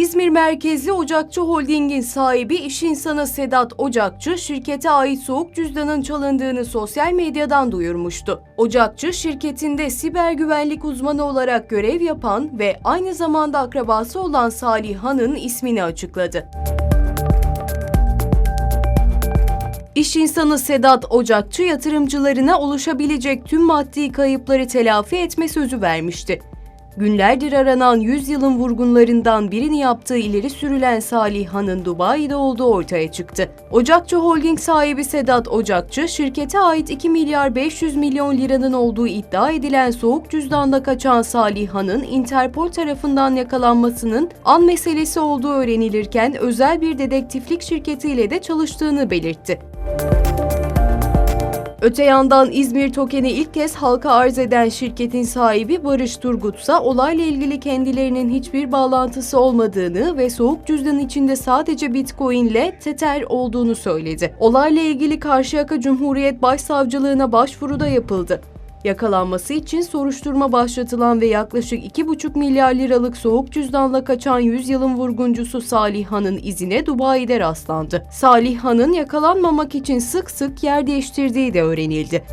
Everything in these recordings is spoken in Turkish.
İzmir merkezli Ocakçı Holding'in sahibi iş insanı Sedat Ocakçı, şirkete ait soğuk cüzdanın çalındığını sosyal medyadan duyurmuştu. Ocakçı, şirketinde siber güvenlik uzmanı olarak görev yapan ve aynı zamanda akrabası olan Salih Han'ın ismini açıkladı. İş insanı Sedat Ocakçı yatırımcılarına oluşabilecek tüm maddi kayıpları telafi etme sözü vermişti. Günlerdir aranan 100 yılın vurgunlarından birini yaptığı ileri sürülen Salih Han'ın Dubai'de olduğu ortaya çıktı. Ocakçı Holding sahibi Sedat Ocakçı, şirkete ait 2 milyar 500 milyon liranın olduğu iddia edilen soğuk cüzdanla kaçan Salih Han'ın Interpol tarafından yakalanmasının an meselesi olduğu öğrenilirken özel bir dedektiflik şirketiyle de çalıştığını belirtti. Öte yandan İzmir Token'i ilk kez halka arz eden şirketin sahibi Barış Turgut ise olayla ilgili kendilerinin hiçbir bağlantısı olmadığını ve soğuk cüzdanın içinde sadece Bitcoin ile Tether olduğunu söyledi. Olayla ilgili Karşıyaka Cumhuriyet Başsavcılığına başvuruda yapıldı. Yakalanması için soruşturma başlatılan ve yaklaşık 2,5 milyar liralık soğuk cüzdanla kaçan 100 yılın vurguncusu Salih Han'ın izine Dubai'de rastlandı. Salih Han'ın yakalanmamak için sık sık yer değiştirdiği de öğrenildi.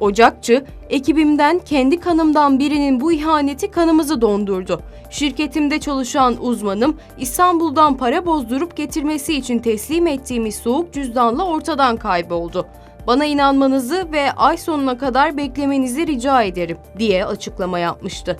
Ocakçı, ekibimden kendi kanımdan birinin bu ihaneti kanımızı dondurdu. Şirketimde çalışan uzmanım İstanbul'dan para bozdurup getirmesi için teslim ettiğimiz soğuk cüzdanla ortadan kayboldu. Bana inanmanızı ve ay sonuna kadar beklemenizi rica ederim diye açıklama yapmıştı.